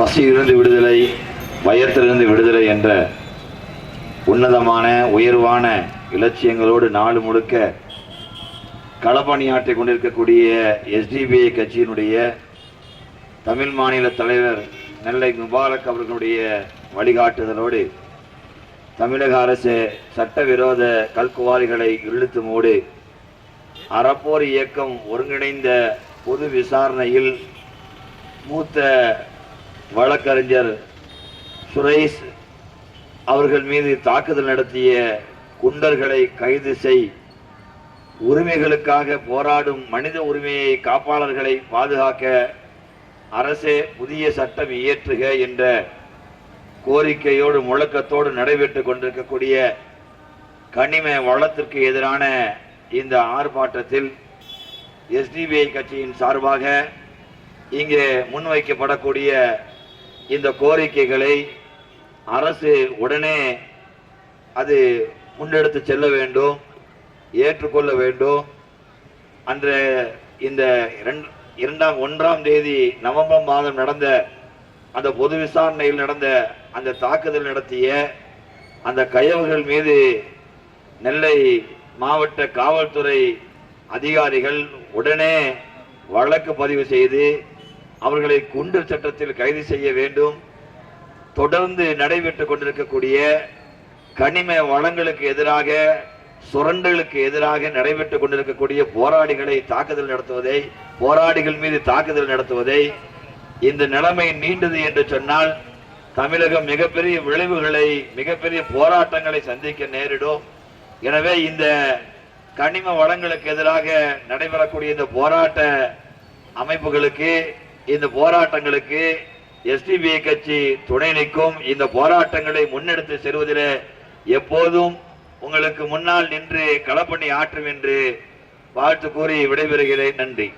பசியிலிருந்து விடுதலை பயத்திலிருந்து விடுதலை என்ற உன்னதமான உயர்வான இலட்சியங்களோடு நாடு முழுக்க களப்பணியாற்றிக் கொண்டிருக்கக்கூடிய எஸ்டிபிஐ கட்சியினுடைய தமிழ் மாநில தலைவர் நெல்லை முபாரக் அவர்களுடைய வழிகாட்டுதலோடு தமிழக அரசு சட்டவிரோத கல்குவாரிகளை இழுத்து மூடி அறப்போர் இயக்கம் ஒருங்கிணைந்த பொது விசாரணையில் மூத்த வழக்கறிஞர் சுரேஷ் அவர்கள் மீது தாக்குதல் நடத்திய குண்டர்களை கைது செய் உரிமைகளுக்காக போராடும் மனித உரிமையை காப்பாளர்களை பாதுகாக்க அரசே புதிய சட்டம் இயற்றுக என்ற கோரிக்கையோடு முழக்கத்தோடு நடைபெற்று கொண்டிருக்கக்கூடிய கனிம வளத்திற்கு எதிரான இந்த ஆர்ப்பாட்டத்தில் எஸ்டிபிஐ கட்சியின் சார்பாக இங்கே முன்வைக்கப்படக்கூடிய இந்த கோரிக்கைகளை அரசு உடனே அது முன்னெடுத்து செல்ல வேண்டும் ஏற்றுக்கொள்ள வேண்டும். அன்று இந்த இரண்டாம் ஒன்றாம் தேதி நவம்பர் மாதம் நடந்த அந்த பொது விசாரணையில் நடந்த அந்த தாக்குதல் நடத்திய அந்த கயவர்கள் மீது நெல்லை மாவட்ட காவல்துறை அதிகாரிகள் உடனே வழக்கு பதிவு செய்து அவர்களை குண்டர் சட்டத்தில் கைது செய்ய வேண்டும். தொடர்ந்து நடைபெற்றுக் கொண்டிருக்கக்கூடிய கனிம வளங்களுக்கு எதிராக சுரண்டலுக்கு எதிராக நடைபெற்றுக் கொண்டிருக்கக்கூடிய போராளிகளை தாக்குதல் நடத்துவதை போராளிகள் மீது தாக்குதல் நடத்துவதை இந்த நிலைமை நீண்டது என்று சொன்னால் தமிழகம் மிகப்பெரிய விளைவுகளை மிகப்பெரிய போராட்டங்களை சந்திக்க நேரிடும். எனவே இந்த கனிம வளங்களுக்கு எதிராக நடைபெறக்கூடிய இந்த போராட்ட அமைப்புகளுக்கு இந்த போராட்டங்களுக்கு எஸ்டிபிஐ கட்சி துணை நிற்கும். இந்த போராட்டங்களை முன்னெடுத்து செல்வதில் எப்போதும் உங்களுக்கு முன்னால் நின்று களப்பணி ஆற்றும் என்று வாழ்த்து கூறி விடைபெறுகிறேன். நன்றி.